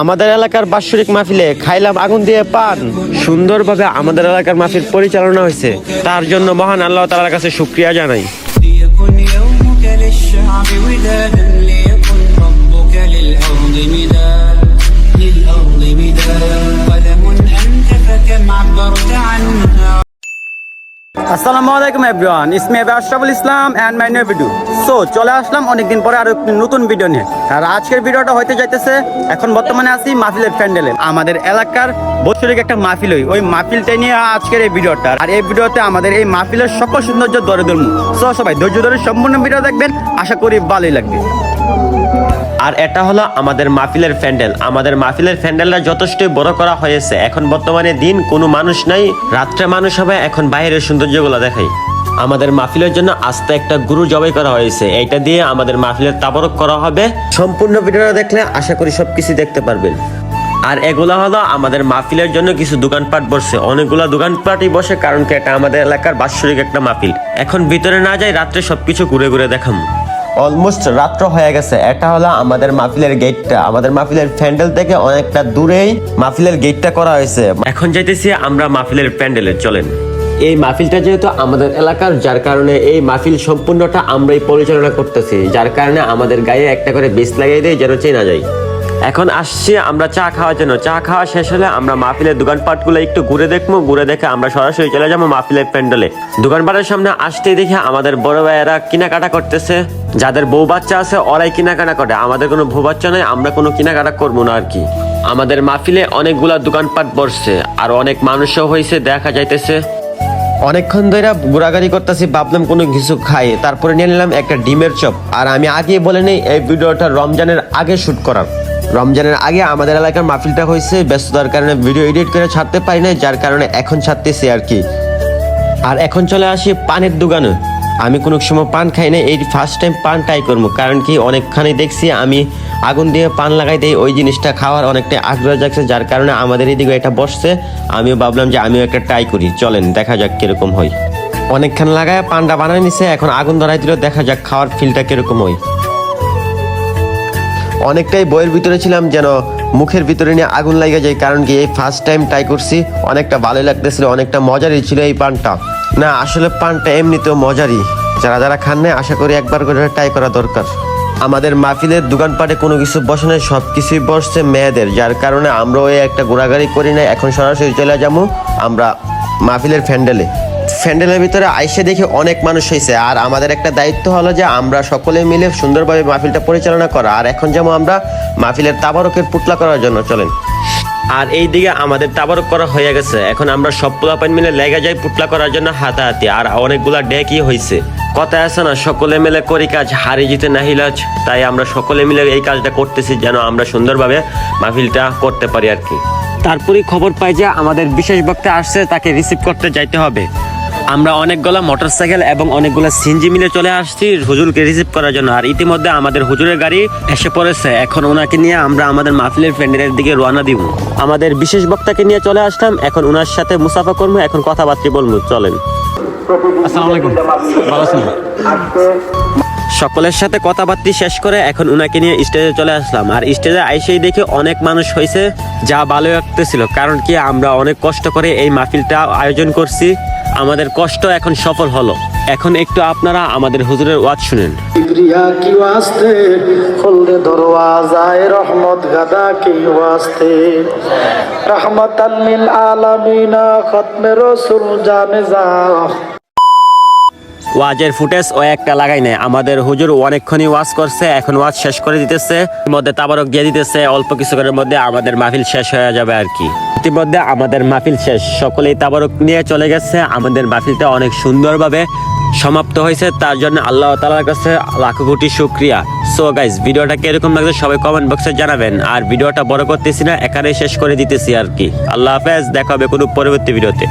আমাদের এলাকার বাৎসরিক মাহফিলে খাইলাম আগুন দিয়ে পান সুন্দরভাবে আমাদের এলাকার মাহফিল পরিচালনা হয়েছে তার জন্য মহান আল্লাহ তালার কাছে শুক্রিয়া জানাই ليكن يومك للشعب ودادا ليكن ربك للأرض مداد আসসালামু আলাইকুম everyone it's me Ashraful Islam and my new video so চলে আসলাম অনেকদিন পরে আরও নতুন ভিডিও নিয়ে। আর আজকের ভিডিওটা হইতে যাইতেছে, এখন বর্তমানে আছি মাহফিলের প্যান্ডেলে। আমাদের এলাকার বছরিক একটা মাহফিল হই ওই মাহফিলটা নিয়ে আজকের এই ভিডিওটা আর এই ভিডিওতে আমাদের এই মাহফিলের সকল সৌন্দর্য ধরে ধরবো সো সবাই ধৈর্য ধরে সম্পূর্ণ ভিডিও দেখবেন। আশা করি ভালোই লাগবে। আর এটা হলো আমাদের মাহফিলের প্যান্ডেল। আমাদের মাহফিলের প্যান্ডেলটা যথেষ্ট বড় করা হয়েছে। এখন বর্তমানে দিন কোনো মানুষ নাই, রাত্রে মানুষ হবে, এখন বাইরের সৌন্দর্যগুলো দেখাই। আমাদের মাহফিলের জন্য আস্তে একটা গুরু জবাই করা হয়েছে। এটা দিয়ে আমাদের মাহফিলের তাবরক করা হবে। সম্পূর্ণ ভিডিওটা দেখলে আশা করি সবকিছু দেখতে পারবেন। আর এগুলা হলো আমাদের মাহফিলের জন্য কিছু দোকানপাট বসছে। অনেকগুলা দোকানপাটই বসে, কারণ কি এটা আমাদের এলাকার বাৎসরিক একটা মাহফিল। এখন ভিতরে না যাই, রাত্রে সবকিছু ঘুরে ঘুরে দেখাম। অলমোস্ট রাত্র হয়ে গেছে। এটা হলো আমাদের মাহফিলের গেটটা আমাদের মাহফিলের প্যান্ডেল থেকে অনেকটা দূরেই মাহফিলের গেটটা করা হয়েছে। এখন যাইতেছি আমরা মাহফিলের প্যান্ডেলে, চলেন। এই মাহফিলটা যেহেতু আমাদের এলাকার, যার কারণে এই মাহফিল সম্পূর্ণটা আমরাই পরিচালনা করতেছি। যার কারণে আমাদের গায়ে একটা করে বেশ লাগিয়ে দেয়, যেন চেনা যায়। এখন আসছি আমরা চা খাওয়ার জন্য। চা খাওয়া শেষ হলে আমরা মাহফিলের দোকানপাটগুলো একটু ঘুরে দেখব। ঘুরে দেখে আমরা সরাসরি চলে যাব মাহফিলের প্যান্ডেলে। দোকানপাটের সামনে আসতেই দেখে আমাদের বড় ভাইয়েরা কেনাকাটা করতেছে। যাদের বউ বাচ্চা আছে, ওরাই কেনাকাটা করে। আমাদের কোনো বউ বাচ্চা নেই, আমরা কোনো কেনাকাটা করব না আর কি। আমাদের মাহফিলে অনেকগুলা দোকানপাট বসছে, আর অনেক মানুষও হয়েছে দেখা যাইতেছে। অনেকক্ষণ ধরে ঘোরাঘুরি করতেছি, ভাবলাম কোনো কিছু খাই। তারপরে নিয়ে নিলাম একটা ডিমের চপ। আর আমি আগে বলে নেই, এই ভিডিওটা রমজানের আগে শ্যুট করার। রমজানের আগে আমাদের এলাকার মাহফিলটা হয়েছে, ব্যস্ততার কারণে ভিডিও এডিট করে ছাড়তে পারি না যার কারণে এখন ছাড়তেছি আর কি। আর এখন চলে আসি পানের দোকানে। আমি কোনো সময় পান খাই না এই ফার্স্ট টাইম পান ট্রাই করব। কারণ কি, অনেকখানি দেখছি আমি আগুন দিয়ে পান লাগাই দিই, ওই জিনিসটা খাওয়ার অনেকটা আগ্রহ যাচ্ছে যার কারণে আমাদের এদিকে এটা বসছে। আমিও ভাবলাম যে আমিও একটা ট্রাই করি। চলেন, দেখা যাক কীরকম হয়। অনেকক্ষণ লাগায় পানটা বানায় নিছে, এখন আগুন ধরাই দিল, দেখা যাক খাওয়ার ফিলটা কীরকম হয়। অনেকটাই বইয়ের ভিতরে ছিলাম যেন মুখের ভিতরে নিয়ে আগুন লাগে যায়, কারণ কি এই ফার্স্ট টাইম ট্রাই করছি, অনেকটা ভালোই লাগতেছিল, অনেকটা মজারই ছিল এই পানটা। না, আসলে পানটা এমনিতেও মজারই। যারা যারা খান না আশা করি একবার করে ট্রাই করা দরকার। আমাদের মাহফিলের দোকানপাটে কোনো কিছু বসে নাই সব কিছুই বসছে মেয়েদের, যার কারণে আমরাও একটা ঘোরাঘুরি করি না এখন সরাসরি চলে যাব আমরা মাহফিলের ফ্যান্ডেলে ফ্যান্ডেলের ভিতরে আইসে দেখে অনেক মানুষ হয়েছে আর আমাদের একটা দায়িত্ব হলো যে আমরা সকলে মিলে সুন্দরভাবে মাহফিলটা পরিচালনা করা। আর এখন যেমন আমরা মাহফিলের তাবারকের পুতলা করার জন্য চলেন। আর এই দিকে আমাদের তাবারক করা হয়ে গেছে। এখন আমরা সব পোলাপাইন মিলে লেগে যাই পুতলা করার জন্য হাতাহাতি। আর অনেকগুলা ডেকই হয়েছে কথা আছে না সকলে মিলে করি কাজ হারি জিতে নাহিলাজ তাই আমরা সকলে মিলে এই কাজটা করতেছি যেন আমরা সুন্দরভাবে মাহফিলটা করতে পারি আর কি। তারপরে খবর পাই যে আমাদের বিশেষ বক্তা আসছে তাকে রিসিভ করতে যাইতে হবে। আমরা অনেকগুলো মোটরসাইকেল এবং অনেকগুলো সিনজি মিলে চলে আসছি হুজুরকে রিসিভ করার জন্য। আর ইতিমধ্যে আমাদের হুজুরের গাড়ি এসে পড়েছে। এখন ওনাকে নিয়ে আমরা আমাদের মাহফিলের প্যান্ডেলের দিকে রওনা দিব। আমাদের বিশেষ বক্তাকে নিয়ে চলে আসলাম। এখন ওনার সাথে মুসাফা করব। এখন কথাবার্তা বলব। চলেন। আসসালামু আলাইকুম। ভালো আছেন? সকলের সাথে কথাবার্তা শেষ করে এখন উনাকে নিয়ে স্টেজে চলে আসলাম। আর স্টেজে আইসেই দেখে অনেক মানুষ হয়েছে যা ভালো লাগতেছিল। কারণ কি, আমরা অনেক কষ্ট করে এই মাহফিলটা আয়োজন করছি। আমাদের কষ্ট এখন সফল হলো। এখন একটু আপনারা আমাদের হুজুরের ওয়াজ শুনেন। কিবরিয়া কি দরওয়াজায় রহমত, গাদা কি ওয়াস্তে রহমতাল লিল আলামিনা, খতমে জানে যা ওয়াজের ফুটেজ ও একটা লাগাই নেই আমাদের হুজুর অনেকক্ষণই ওয়াজ করছে, এখন ওয়াজ শেষ করে দিতেছে মধ্যে তাবারক দিয়ে দিতেছে, অল্প কিছুক্ষণের মধ্যে আমাদের মাহফিল শেষ হয়ে যাবে আর কি। ইতিমধ্যে আমাদের মাহফিল শেষ। সকলেই তাবারক নিয়ে চলে গেছে। আমাদের মাহফিলটা অনেক সুন্দরভাবে সমাপ্ত হয়েছে। তার জন্য আল্লাহ তালার কাছে লাখো কোটি শুক্রিয়া। সো গাইজ ভিডিওটা কীরকম লাগছে সবাই কমেন্ট বক্সে জানাবেন। আর ভিডিওটা বড় করতেছি না, এখানেই শেষ করে দিতেছি আর কি। আল্লাহ হাফেজ, দেখা হবে কোনো পরবর্তী ভিডিওতে।